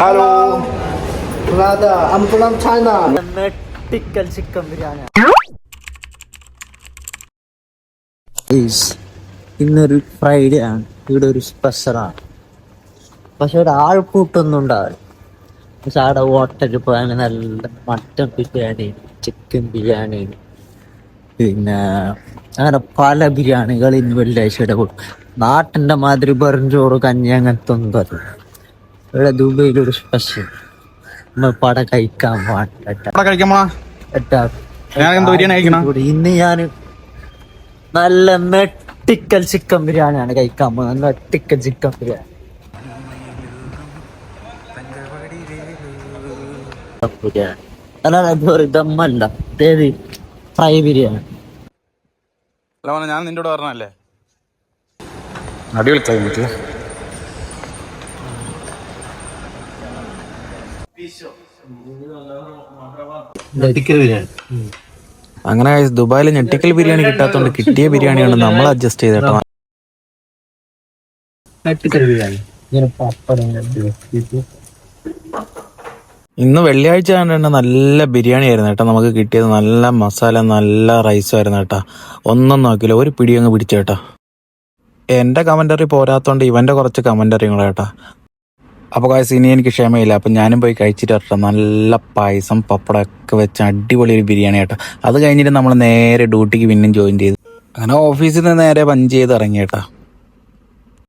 Hello China. Chicken biryani ഇന്നൊരു Friday ആണ്. ഇവിടെ ഒരു സ്പെഷ്യലാണ് പക്ഷെ ഒരു ആൾക്കൂട്ടൊന്നും ഉണ്ടാവില്ല പക്ഷെ അവിടെ ഹോട്ടലിൽ പോയാൽ നല്ല മട്ടൻ ബിരിയാണി ചിക്കൻ ബിരിയാണി. പിന്നെ അങ്ങനെ പല ബിരിയാണികൾ ഇന്ന് വെള്ളിയാഴ്ചയുടെ കൊടുക്കും. നാട്ടിന്റെ മാതിരി വെറുംചോറ് കഞ്ഞി അങ്ങനത്തെ ഒന്നും തരും ഇവിടെ ദുബൈയിലൊരു സ്പെഷ്യൽ നമ്മൾ പട കഴിക്കാൻ. ഇന്ന് ഞാൻ നല്ല മെട്ടിക്കൽ ചിക്കൻ ബിരിയാണിയാണ് കഴിക്കാൻ പോകുന്നത് മെട്ടിക്കൽ ചിക്കൻ ബിരിയാണി ബിരിയാണി. അല്ല സോറി ദമ്മല്ല. ഏത് ഫ്രൈ ബിരിയാണി. അല്ല ഞാൻ നിന്റെ കൂടെ പറഞ്ഞല്ലേ അടിപൊളി ക്ലൈമറ്റ് അങ്ങനെ ദുബായിൽ ഞെട്ടിക്കൽ ബിരിയാണി കിട്ടാത്തോണ്ട് കിട്ടിയ ബിരിയാണിയാണ് നമ്മൾ അഡ്ജസ്റ്റ് ചെയ്തേട്ടോ ഇന്ന് വെള്ളിയാഴ്ച ആയതുകൊണ്ട് നല്ല ബിരിയാണി ആയിരുന്നു കേട്ടോ നമുക്ക് കിട്ടിയത്. നല്ല മസാല നല്ല റൈസും ആയിരുന്നു കേട്ടോ. ഒന്നും നോക്കില്ല ഒരു പിടി അങ്ങ് പിടിച്ചു കേട്ടോ. എന്റെ കമന്ററി പോരാത്തോണ്ട് ഇവന്റെ കുറച്ച് കമന്ററിങ്ങൾ കേട്ടോ. അപ്പൊ കാശ് ഇനി എനിക്ക് ക്ഷമയില്ല. അപ്പം ഞാനും പോയി കഴിച്ചിട്ട് കേട്ടോ. നല്ല പായസം പപ്പടം ഒക്കെ വെച്ച് അടിപൊളി ഒരു ബിരിയാണി കേട്ടോ. അത് കഴിഞ്ഞിട്ട് നമ്മൾ നേരെ ഡ്യൂട്ടിക്ക് പിന്നെയും ജോയിൻ ചെയ്തു. അങ്ങനെ ഓഫീസിൽ നിന്ന് നേരെ പഞ്ച് ചെയ്ത് ഇറങ്ങി കേട്ടോ.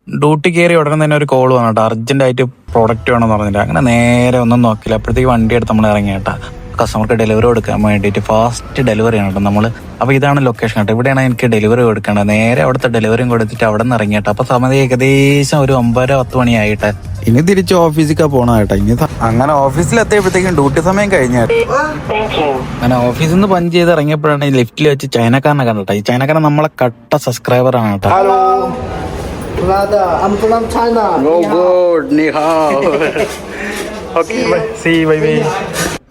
ഡ്യൂട്ടി കയറി ഉടനെ തന്നെ ഒരു കോൾ വന്നു കേട്ടോ. അർജന്റ് ആയിട്ട് പ്രോഡക്റ്റ് വേണമെന്ന് പറഞ്ഞിട്ട്. അങ്ങനെ നേരെ ഒന്നും നോക്കില്ല അപ്പോഴത്തേക്ക് വണ്ടി എടുത്ത് നമ്മൾ ഇറങ്ങി കേട്ടോ. കസ്റ്റമർക്ക് ഡെലിവറി കൊടുക്കാൻ വേണ്ടിയിട്ട് ഫാസ്റ്റ് ഡെലിവറി ആണ് കേട്ടോ നമ്മൾ അപ്പോൾ ഇതാണ് ലൊക്കേഷൻ കേട്ടോ. ഇവിടെയാണ് എനിക്ക് ഡെലിവറി കൊടുക്കേണ്ടത്. നേരെ അവിടുത്തെ ഡെലിവറിയും കൊടുത്തിട്ട് അവിടെ നിന്ന് ഇറങ്ങി കേട്ടോ അപ്പോൾ സമയം ഏകദേശം ഒരു ഒമ്പതര പത്ത് മണിയായിട്ട്. ഇനി തിരിച്ച് ഓഫീസിലേക്ക് പോകണം കേട്ടോ. ഇനി അങ്ങനെ ഓഫീസിൽ എത്തിയപ്പോഴത്തേക്കും ഡ്യൂട്ടി സമയം കഴിഞ്ഞു. അങ്ങനെ ഓഫീസിൽ നിന്ന് പഞ്ച് ചെയ്ത് ഇറങ്ങിയപ്പോഴാണ് ഈ ലിഫ്റ്റിൽ വെച്ച് ചൈനക്കാരനെ കണ്ടോ ഈ ചൈനക്കാരൻ നമ്മളെ കട്ട സബ്സ്ക്രൈബർ ആണ് കേട്ടോ. നിഹാ Brother, I'm from China.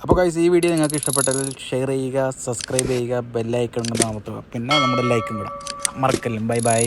അപ്പോൾ ഗൈസ് ഈ വീഡിയോ നിങ്ങൾക്ക് ഇഷ്ടപ്പെട്ടാൽ ഷെയർ ചെയ്യുക സബ്സ്ക്രൈബ് ചെയ്യുക ബെല്ലൈക്കൺ അമർത്തുക പിന്നെ നമ്മുടെ ലൈക്കും കൂടെ മറക്കല്ലും? Bye bye